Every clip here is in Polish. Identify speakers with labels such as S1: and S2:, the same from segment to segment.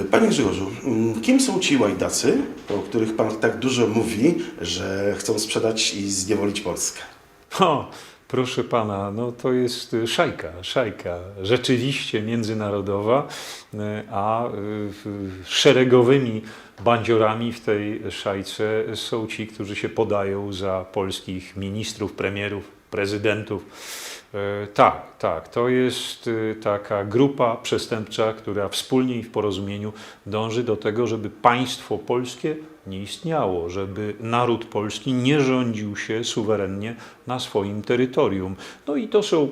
S1: E, Panie Grzegorzu, mm, kim są ci łajdacy, o których Pan tak dużo mówi, że chcą sprzedać i zniewolić Polskę?
S2: O, proszę pana, no to jest y, szajka, szajka rzeczywiście międzynarodowa, y, a szeregowymi bandziorami w tej szajce są ci, którzy się podają za polskich ministrów, premierów, prezydentów. E, Tak, tak. To jest y, taka grupa przestępcza, która wspólnie i w porozumieniu dąży do tego, żeby państwo polskie nie istniało, żeby naród polski nie rządził się suwerennie na swoim terytorium. No i to są,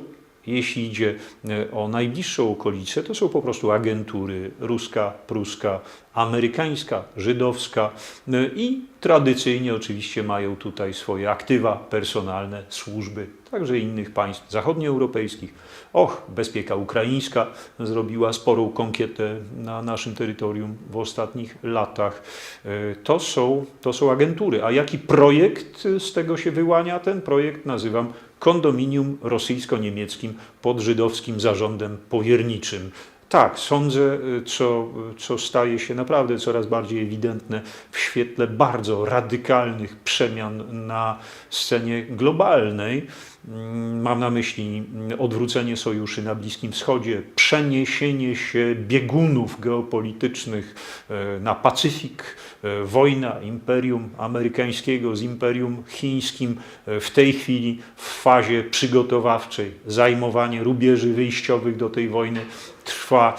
S2: jeśli idzie e, o najbliższą okolicę, to są po prostu agentury ruska, pruska, amerykańska, żydowska e, i tradycyjnie oczywiście mają tutaj swoje aktywa personalne, służby, także innych państw zachodnioeuropejskich. Och, bezpieka ukraińska zrobiła sporą konkietę na naszym terytorium w ostatnich latach. E, To są, to są agentury. A jaki projekt z tego się wyłania? Ten projekt nazywam kondominium rosyjsko-niemieckim pod żydowskim zarządem powierniczym. Tak, sądzę, y, co, co staje się naprawdę coraz bardziej ewidentne w świetle bardzo radykalnych przemian na scenie globalnej. Mm, Mam na myśli mm, odwrócenie sojuszy na Bliskim Wschodzie, przeniesienie się biegunów geopolitycznych e, na Pacyfik, e, wojna imperium amerykańskiego z imperium chińskim e, w tej chwili w fazie przygotowawczej, zajmowanie rubieży wyjściowych do tej wojny trwa,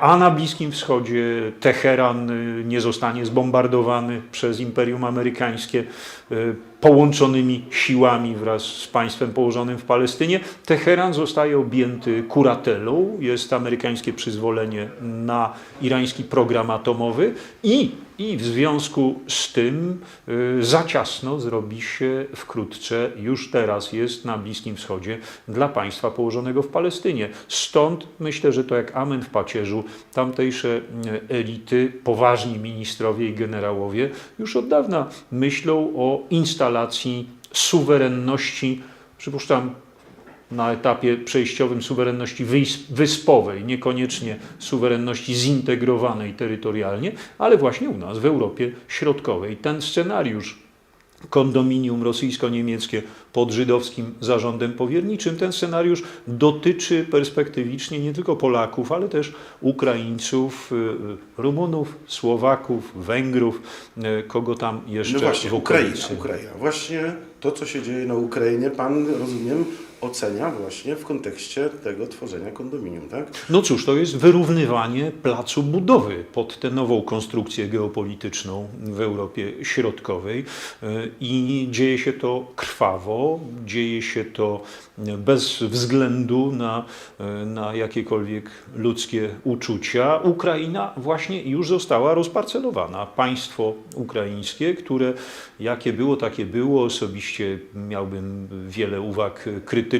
S2: a na Bliskim Wschodzie Teheran nie zostanie zbombardowany przez imperium amerykańskie połączonymi siłami wraz z państwem położonym w Palestynie. Teheran zostaje objęty kuratelą, jest amerykańskie przyzwolenie na irański program atomowy i, i w związku z tym y, za ciasno zrobi się wkrótce, już teraz jest na Bliskim Wschodzie dla państwa położonego w Palestynie. Stąd myślę, że to jak amen w pacierzu, tamtejsze y, elity, poważni ministrowie i generałowie już od dawna myślą o instalacji suwerenności, przypuszczam, na etapie przejściowym suwerenności wyspowej, niekoniecznie suwerenności zintegrowanej terytorialnie, ale właśnie u nas w Europie Środkowej. Ten scenariusz kondominium rosyjsko-niemieckie pod żydowskim zarządem powierniczym. Ten scenariusz dotyczy perspektywicznie nie tylko Polaków, ale też Ukraińców, y, y, Rumunów, Słowaków, Węgrów, y, kogo tam jeszcze
S1: No właśnie,
S2: w
S1: Ukraina,
S2: okolicy.
S1: Ukraina. Właśnie to, co się dzieje na Ukrainie, Pan, rozumiem, ocenia właśnie w kontekście tego tworzenia kondominium, tak?
S2: No cóż, to jest wyrównywanie placu budowy pod tę nową konstrukcję geopolityczną w Europie Środkowej Y, i dzieje się to krwawo, dzieje się to bez względu na, y, na jakiekolwiek ludzkie uczucia. Ukraina właśnie już została rozparcelowana. Państwo ukraińskie, które jakie było, takie było. Osobiście miałbym wiele uwag krytycznych,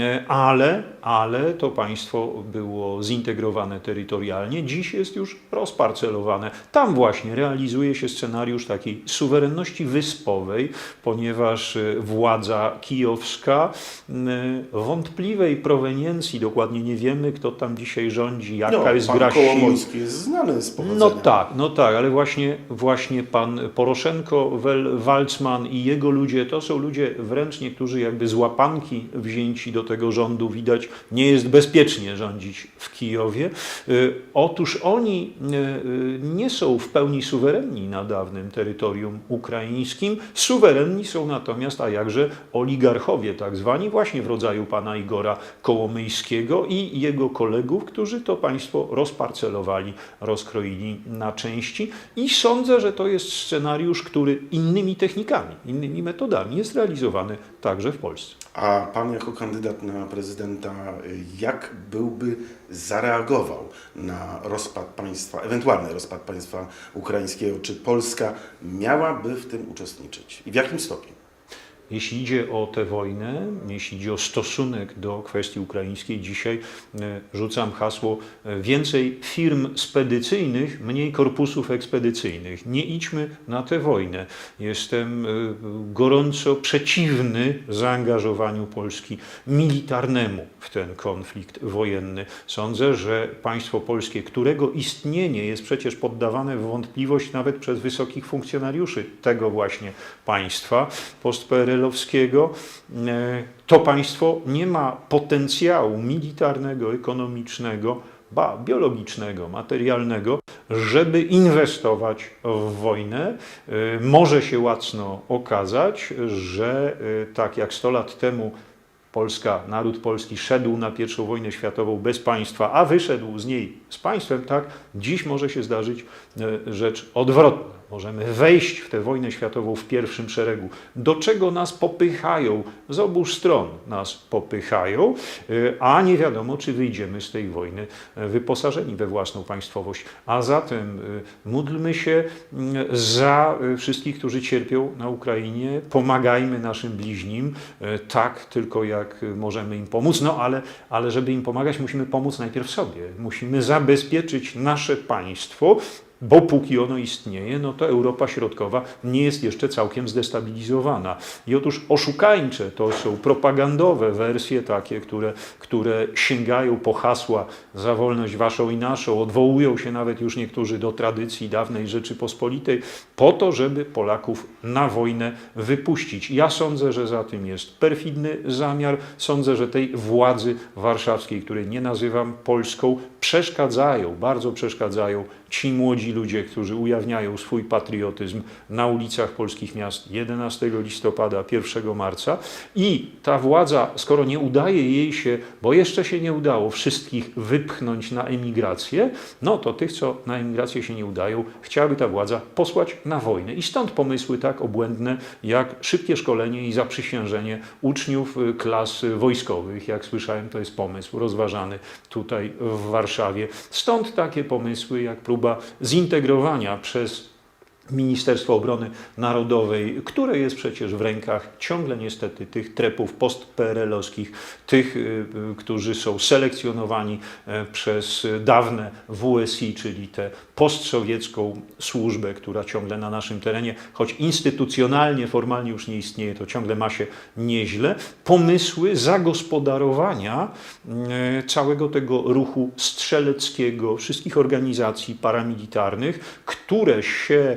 S2: e, ale, ale to państwo było zintegrowane terytorialnie. Dziś jest już rozparcelowane. Tam właśnie realizuje się scenariusz takiej suwerenności wyspowej, ponieważ e, władza kijowska m, wątpliwej proweniencji, dokładnie nie wiemy, kto tam dzisiaj rządzi, jaka
S1: no,
S2: jest
S1: Pan
S2: gra sił.
S1: Kołomoński jest znany z powodzenia.
S2: No tak, no tak, ale właśnie, właśnie pan Poroszenko, Walcman i jego ludzie to są ludzie wręcz niektórzy jakby z wzięci do tego rządu. Widać, nie jest bezpiecznie rządzić w Kijowie. Y, Otóż oni y, y, nie są w pełni suwerenni na dawnym terytorium ukraińskim. Suwerenni są natomiast, a jakże oligarchowie tak zwani, właśnie w rodzaju pana Igora Kołomyjskiego i jego kolegów, którzy to państwo rozparcelowali, rozkroili na części i sądzę, że to jest scenariusz, który innymi technikami, innymi metodami jest realizowany także w Polsce.
S1: A Pan jako kandydat na prezydenta, jak byłby zareagował na rozpad państwa, ewentualny rozpad państwa ukraińskiego? Czy Polska miałaby w tym uczestniczyć? I w jakim stopniu?
S2: Jeśli idzie o tę wojnę, jeśli idzie o stosunek do kwestii ukraińskiej, dzisiaj e, rzucam hasło e, więcej firm spedycyjnych, mniej korpusów ekspedycyjnych. Nie idźmy na tę wojnę. Jestem e, gorąco przeciwny zaangażowaniu Polski militarnemu w ten konflikt wojenny. Sądzę, że państwo polskie, którego istnienie jest przecież poddawane w wątpliwość nawet przez wysokich funkcjonariuszy tego właśnie państwa postPRL-owskiego, e, to państwo nie ma potencjału militarnego, ekonomicznego, ba, biologicznego, materialnego, żeby inwestować w wojnę. E, Może się łacno okazać, że e, tak jak 100 lat temu Polska, naród polski szedł na pierwszą wojnę światową bez państwa, a wyszedł z niej z państwem, tak, dziś może się zdarzyć rzecz odwrotna. Możemy wejść w tę wojnę światową w pierwszym szeregu. Do czego nas popychają? Z obu stron nas popychają, e, a nie wiadomo, czy wyjdziemy z tej wojny e, wyposażeni we własną państwowość. A zatem e, módlmy się za wszystkich, którzy cierpią na Ukrainie. Pomagajmy naszym bliźnim, tak tylko jak możemy im pomóc. No ale, ale żeby im pomagać, musimy pomóc najpierw sobie. Musimy zabezpieczyć nasze państwo, bo póki ono istnieje, no to Europa Środkowa nie jest jeszcze całkiem zdestabilizowana. I otóż oszukańcze to są propagandowe wersje takie, które, które sięgają po hasła za wolność waszą i naszą, odwołują się nawet już niektórzy do tradycji dawnej Rzeczypospolitej, po to, żeby Polaków na wojnę wypuścić. Ja sądzę, że za tym jest perfidny zamiar. Sądzę, że tej władzy warszawskiej, której nie nazywam polską, przeszkadzają, bardzo przeszkadzają ci młodzi ludzie, którzy ujawniają swój patriotyzm na ulicach polskich miast 11 listopada, 1 marca i ta władza, skoro nie udaje jej się, bo jeszcze się nie udało wszystkich wypchnąć na emigrację, no to tych, co na emigrację się nie udają, chciałaby ta władza posłać na wojnę. I stąd pomysły tak obłędne, jak szybkie szkolenie i zaprzysiężenie uczniów y, klas wojskowych. Jak słyszałem, to jest pomysł rozważany tutaj w Warszawie. Stąd takie pomysły, jak próba zintegrowania przez Ministerstwo Obrony Narodowej, które jest przecież w rękach ciągle niestety tych trepów post-PRL-owskich, tych, y, y, którzy są selekcjonowani e, przez dawne WSI, czyli tę postsowiecką służbę, która ciągle na naszym terenie, choć instytucjonalnie, formalnie już nie istnieje, to ciągle ma się nieźle, pomysły zagospodarowania e, całego tego ruchu strzeleckiego, wszystkich organizacji paramilitarnych, które się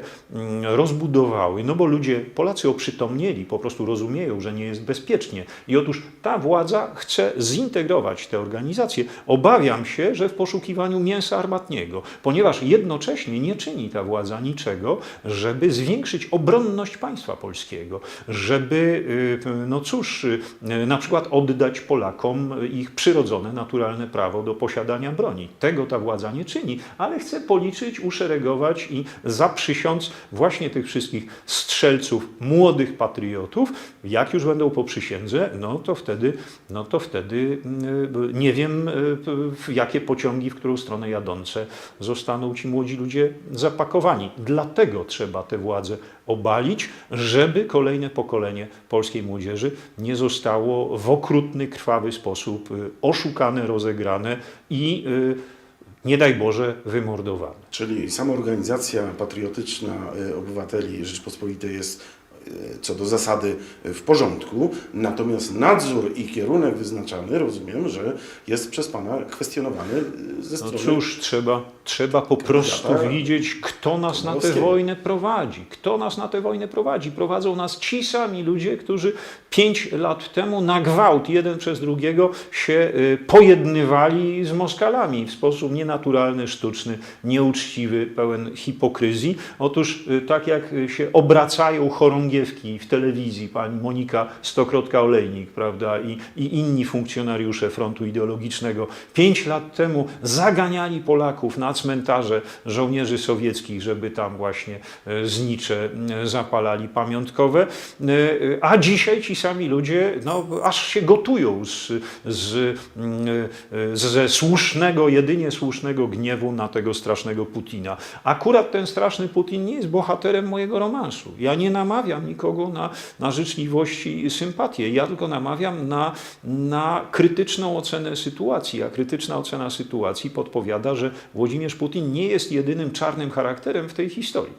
S2: rozbudowały, no bo ludzie, Polacy oprzytomnieli, po prostu rozumieją, że nie jest bezpiecznie. I otóż ta władza chce zintegrować te organizacje. Obawiam się, że w poszukiwaniu mięsa armatniego, ponieważ jednocześnie nie czyni ta władza niczego, żeby zwiększyć obronność państwa polskiego, żeby, y, no cóż, y, na przykład oddać Polakom ich przyrodzone, naturalne prawo do posiadania broni. Tego ta władza nie czyni, ale chce policzyć, uszeregować i zaprzysiąc właśnie tych wszystkich strzelców, młodych patriotów. Jak już będą po przysiędze, no to wtedy, no to wtedy y, nie wiem, w jakie pociągi, w którą stronę jadące zostaną ci młodzi ludzie zapakowani. Dlatego trzeba tę władzę obalić, żeby kolejne pokolenie polskiej młodzieży nie zostało w okrutny, krwawy sposób y, oszukane, rozegrane i y, nie daj Boże wymordowane.
S1: Czyli sama organizacja patriotyczna y, obywateli Rzeczpospolitej jest co do zasady w porządku, natomiast nadzór i kierunek wyznaczany, rozumiem, że jest przez Pana kwestionowany y, ze
S2: No
S1: strony...
S2: cóż, trzeba, trzeba po prostu widzieć, kto nas na tę wojnę prowadzi. Kto nas na tę wojnę prowadzi? Prowadzą nas ci sami ludzie, którzy pięć lat temu na gwałt jeden przez drugiego się y, pojednywali z Moskalami w sposób nienaturalny, sztuczny, nieuczciwy, pełen hipokryzji. Otóż tak jak się obracają w telewizji, pani Monika Stokrotka-Olejnik, prawda, i, i inni funkcjonariusze frontu ideologicznego, pięć lat temu zaganiali Polaków na cmentarze żołnierzy sowieckich, żeby tam właśnie e, znicze e, zapalali pamiątkowe, E, a dzisiaj ci sami ludzie no, aż się gotują z, z, mm, e, ze słusznego, jedynie słusznego gniewu na tego strasznego Putina. Akurat ten straszny Putin nie jest bohaterem mojego romansu. Ja nie namawiam nikogo na, na życzliwość i sympatię. Ja tylko namawiam na, na krytyczną ocenę sytuacji. A krytyczna ocena sytuacji podpowiada, że Włodzimierz Putin nie jest jedynym czarnym charakterem w tej historii.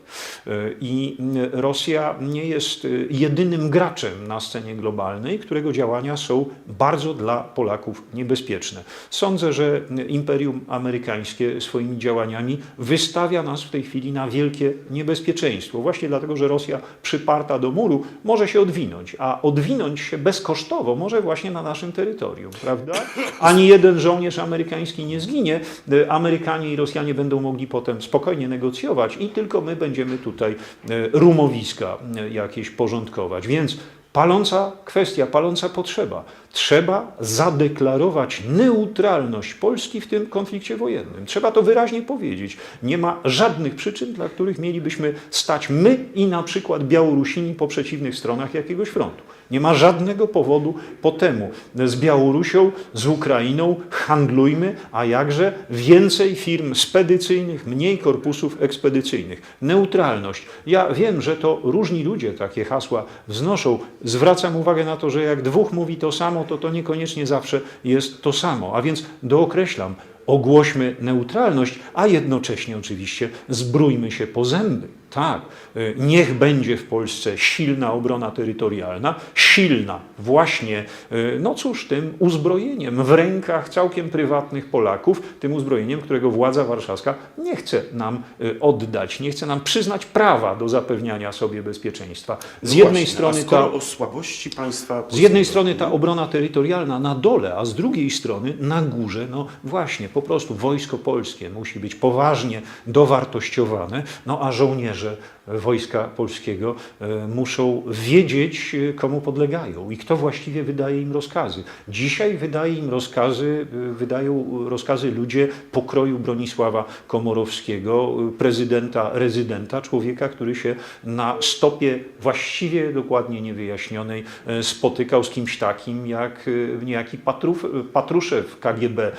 S2: E, I Rosja nie jest e, jedynym graczem na scenie globalnej, którego działania są bardzo dla Polaków niebezpieczne. Sądzę, że Imperium Amerykańskie swoimi działaniami wystawia nas w tej chwili na wielkie niebezpieczeństwo. Właśnie dlatego, że Rosja przyparta do muru może się odwinąć, a odwinąć się bezkosztowo może właśnie na naszym terytorium, prawda? Ani jeden żołnierz amerykański nie zginie. E, Amerykanie i Rosjanie będą mogli potem spokojnie negocjować i tylko my będziemy tutaj e, rumowiska e, jakieś porządkować. Więc paląca kwestia, paląca potrzeba. Trzeba zadeklarować neutralność Polski w tym konflikcie wojennym. Trzeba to wyraźnie powiedzieć. Nie ma żadnych przyczyn, dla których mielibyśmy stać my i na przykład Białorusini po przeciwnych stronach jakiegoś frontu. Nie ma żadnego powodu po temu. Z Białorusią, z Ukrainą handlujmy, a jakże więcej firm spedycyjnych, mniej korpusów ekspedycyjnych. Neutralność. Ja wiem, że to różni ludzie takie hasła wznoszą. Zwracam uwagę na to, że jak dwóch mówi to samo, to to niekoniecznie zawsze jest to samo. A więc dookreślam, ogłośmy neutralność, a jednocześnie oczywiście zbrójmy się po zęby. Tak, y, niech będzie w Polsce silna obrona terytorialna, silna właśnie, y, no cóż, tym uzbrojeniem w rękach całkiem prywatnych Polaków, tym uzbrojeniem, którego władza warszawska nie chce nam y, oddać, nie chce nam przyznać prawa do zapewniania sobie bezpieczeństwa. Z
S1: No
S2: jednej
S1: właśnie,
S2: strony ta
S1: o słabości państwa
S2: z jednej strony ta obrona terytorialna na dole, a z drugiej strony na górze, no właśnie, po prostu wojsko polskie musi być poważnie dowartościowane, no a żołnierze wojska polskiego e, muszą wiedzieć, e, komu podlegają i kto właściwie wydaje im rozkazy. Dzisiaj wydaje im rozkazy, e, wydają rozkazy ludzie pokroju Bronisława Komorowskiego, prezydenta, rezydenta, człowieka, który się na stopie właściwie dokładnie niewyjaśnionej spotykał z kimś takim jak niejaki Patruf, Patruszew KGB,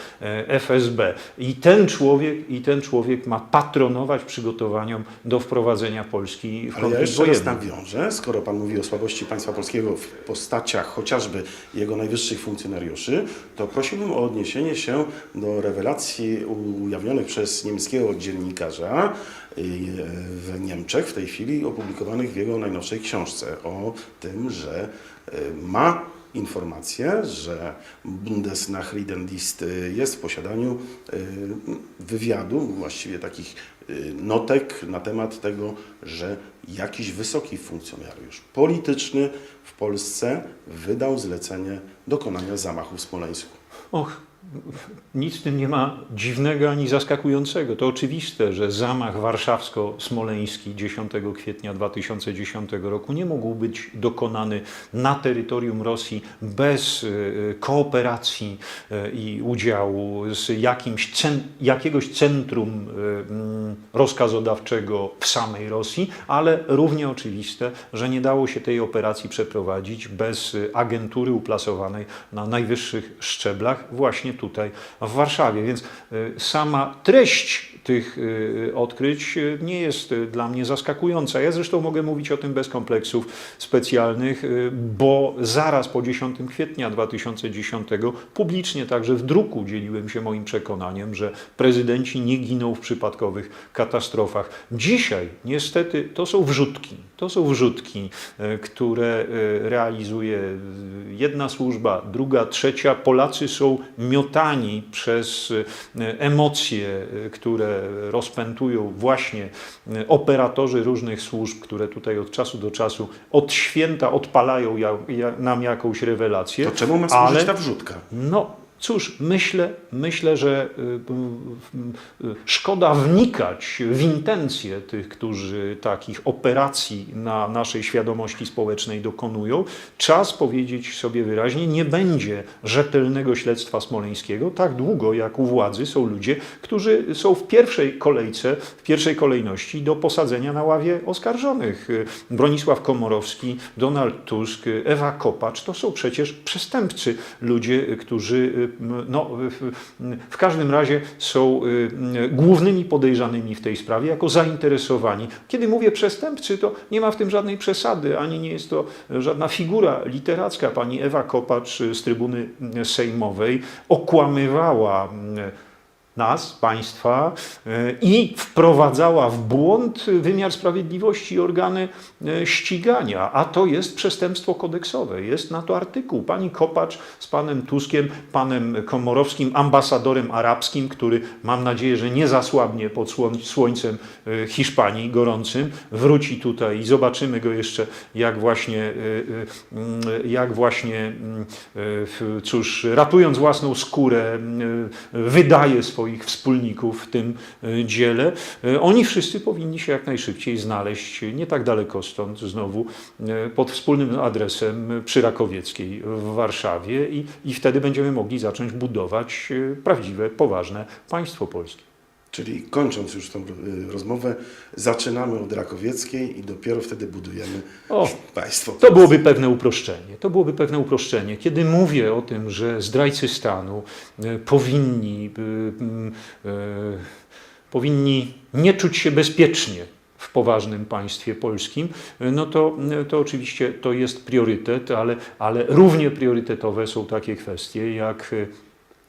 S2: FSB. I ten człowiek, i ten człowiek ma patronować przygotowaniom do wprowadzenia Polski w
S1: Ale ja jeszcze raz nawiążę, skoro Pan mówi o słabości państwa polskiego w postaciach chociażby jego najwyższych funkcjonariuszy, to prosiłbym o odniesienie się do rewelacji ujawnionych przez niemieckiego dziennikarza y, w Niemczech w tej chwili, opublikowanych w jego najnowszej książce o tym, że y, ma informację, że Bundesnachrichtendienst y, jest w posiadaniu y, wywiadu, właściwie takich y, notek na temat tego, że jakiś wysoki funkcjonariusz polityczny w Polsce wydał zlecenie dokonania zamachu w Smoleńsku.
S2: Och, nic w tym nie ma dziwnego ani zaskakującego. To oczywiste, że zamach warszawsko-smoleński 10 kwietnia 2010 roku nie mógł być dokonany na terytorium Rosji bez y, kooperacji y, i udziału z jakimś cen, jakiegoś centrum y, mm, rozkazodawczego w samej Rosji, ale równie oczywiste, że nie dało się tej operacji przeprowadzić bez agentury uplasowanej na najwyższych szczeblach właśnie tutaj w Warszawie. Więc y, sama treść tych y, odkryć y, nie jest y, dla mnie zaskakująca. Ja zresztą mogę mówić o tym bez kompleksów specjalnych, y, bo zaraz po 10 kwietnia 2010 publicznie także w druku dzieliłem się moim przekonaniem, że prezydenci nie giną w przypadkowych katastrofach. Dzisiaj niestety to są wrzutki. To są wrzutki, y, które y, realizuje y, jedna służba, druga, trzecia. Polacy są miotani przez y, emocje, y, które rozpętują właśnie y, operatorzy różnych służb, które tutaj od czasu do czasu od święta odpalają nam jakąś rewelację.
S1: To czemu ma służyć
S2: ale-
S1: ta wrzutka?
S2: No cóż, myślę, myślę że y, y, y, szkoda wnikać w intencje tych, którzy takich operacji na naszej świadomości społecznej dokonują. Czas powiedzieć sobie wyraźnie, nie będzie rzetelnego śledztwa smoleńskiego tak długo, jak u władzy są ludzie, którzy są w pierwszej kolejce, w pierwszej kolejności do posadzenia na ławie oskarżonych. Bronisław Komorowski, Donald Tusk, Ewa Kopacz to są przecież przestępcy, ludzie, którzy no, w, w każdym razie są y, głównymi podejrzanymi w tej sprawie jako zainteresowani. Kiedy mówię przestępcy, to nie ma w tym żadnej przesady, ani nie jest to żadna figura literacka. Pani Ewa Kopacz z trybuny sejmowej okłamywała nas, państwa e, i wprowadzała w błąd wymiar sprawiedliwości i organy e, ścigania, a to jest przestępstwo kodeksowe. Jest na to artykuł. Pani Kopacz z panem Tuskiem, panem Komorowskim, ambasadorem arabskim, który mam nadzieję, że nie zasłabnie pod słoń- słońcem e, Hiszpanii gorącym, wróci tutaj i zobaczymy go jeszcze, jak właśnie, mm, jak właśnie, mm, cóż, ratując własną skórę, mm, wydaje swoich wspólników w tym e, dziele. E, Oni wszyscy powinni się jak najszybciej znaleźć nie tak daleko stąd, znowu e, pod wspólnym adresem przy Rakowieckiej w Warszawie i, i wtedy będziemy mogli zacząć budować prawdziwe, poważne państwo polskie.
S1: Czyli kończąc już tą y, rozmowę, zaczynamy od Rakowieckiej i dopiero wtedy budujemy
S2: O,
S1: państwo.
S2: To byłoby pewne uproszczenie. To byłoby pewne uproszczenie. Kiedy mówię o tym, że zdrajcy stanu e, powinni, e, powinni nie czuć się bezpiecznie w poważnym państwie polskim, no to, to oczywiście to jest priorytet, ale, ale równie priorytetowe są takie kwestie jak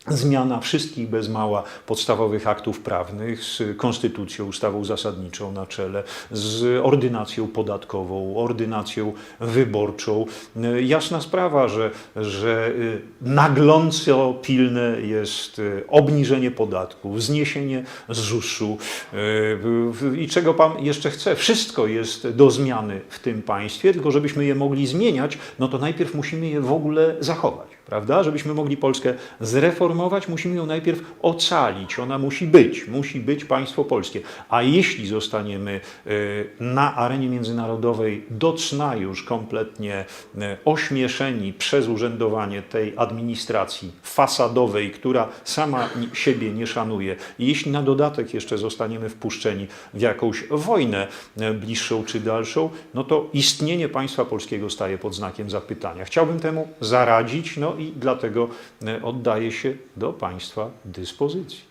S2: Zmiana wszystkich bez mała podstawowych aktów prawnych z konstytucją, ustawą zasadniczą na czele, z ordynacją podatkową, ordynacją wyborczą. Jasna sprawa, że, że y, nagląco pilne jest y, obniżenie podatków, zniesienie ZUS-u y, i czego Pan jeszcze chce. Wszystko jest do zmiany w tym państwie, tylko żebyśmy je mogli zmieniać, no to najpierw musimy je w ogóle zachować prawda? Żebyśmy mogli Polskę zreformować, musimy ją najpierw ocalić. Ona musi być, musi być państwo polskie. A jeśli zostaniemy y, na arenie międzynarodowej do cna już kompletnie y, ośmieszeni przez urzędowanie tej administracji fasadowej, która sama siebie nie szanuje, jeśli na dodatek jeszcze zostaniemy wpuszczeni w jakąś wojnę y, bliższą czy dalszą, no to istnienie państwa polskiego staje pod znakiem zapytania. Chciałbym temu zaradzić, no i dlatego e, oddaję się do Państwa dyspozycji.